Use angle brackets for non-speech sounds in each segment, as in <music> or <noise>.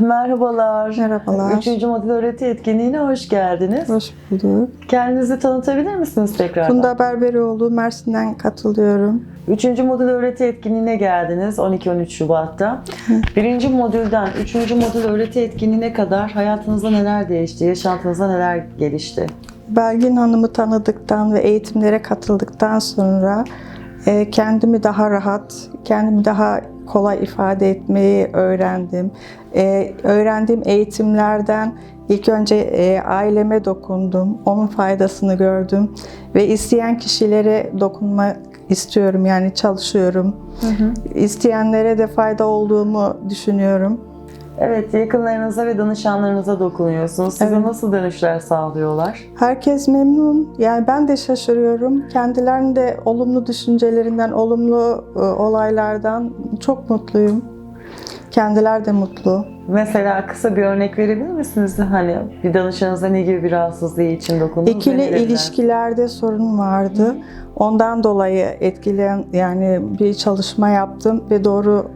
Merhabalar. Merhabalar. Üçüncü model öğreti etkinliğine hoş geldiniz. Hoş bulduk. Kendinizi tanıtabilir misiniz tekrar? Funda Berberioğlu, Mersin'den katılıyorum. Üçüncü model öğreti etkinliğine geldiniz 12-13 Şubat'ta. Birinci modülden üçüncü model öğreti etkinliğine kadar hayatınızda neler değişti, yaşantınızda neler gelişti? Belgin Hanım'ı tanıdıktan ve eğitimlere katıldıktan sonra kendimi daha rahat, kendimi daha kolay ifade etmeyi öğrendim. E, öğrendiğim eğitimlerden ilk önce e, aileme dokundum, onun faydasını gördüm ve isteyen kişilere dokunmak istiyorum yani çalışıyorum. İsteyenlere de fayda olduğumu düşünüyorum. Evet, yakınlarınıza ve danışanlarınıza dokunuyorsunuz. Size Evet. nasıl dönüşler sağlıyorlar? Herkes memnun. Yani ben de şaşırıyorum. Kendilerinin de olumlu düşüncelerinden, olumlu e, olaylardan çok mutluyum. Kendiler de mutlu. Mesela kısa bir örnek verebilir misiniz? Hani bir danışanınıza ne gibi bir rahatsızlığı için dokundunuz? İkili ilişkilerde sorun vardı. Ondan dolayı etkileyen yani bir çalışma yaptım ve doğru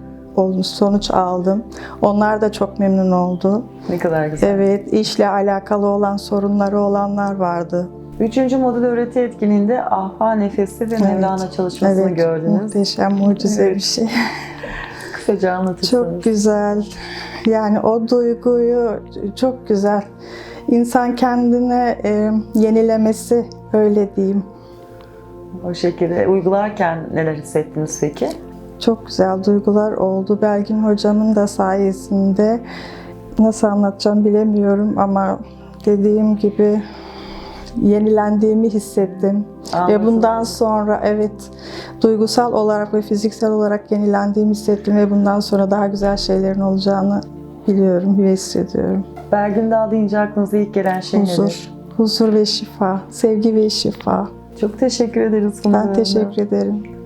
sonuç aldım. Onlar da çok memnun oldu. Ne kadar güzel. Evet, işle alakalı olan sorunları olanlar vardı. Üçüncü model öğreti etkinliğinde Ahva Nefesi ve Mevlana çalışmasını evet, gördünüz. Muhteşem, mucize Evet. bir şey. <laughs> Kısaca anlatırsanız. Çok güzel. Yani o duyguyu çok güzel. İnsan kendine e, yenilemesi öyle diyeyim. O şekilde uygularken neler hissettiniz peki? Çok güzel duygular oldu. Belgin hocamın da sayesinde nasıl anlatacağım bilemiyorum ama dediğim gibi yenilendiğimi hissettim. Anladım. Ve bundan sonra evet duygusal olarak ve fiziksel olarak yenilendiğimi hissettim ve bundan sonra daha güzel şeylerin olacağını biliyorum ve hissediyorum. Belgin Dağ deyince aklınıza ilk gelen şey Huzur, nedir? huzur ve şifa, sevgi ve şifa. Çok teşekkür ederiz. Ben teşekkür ederim.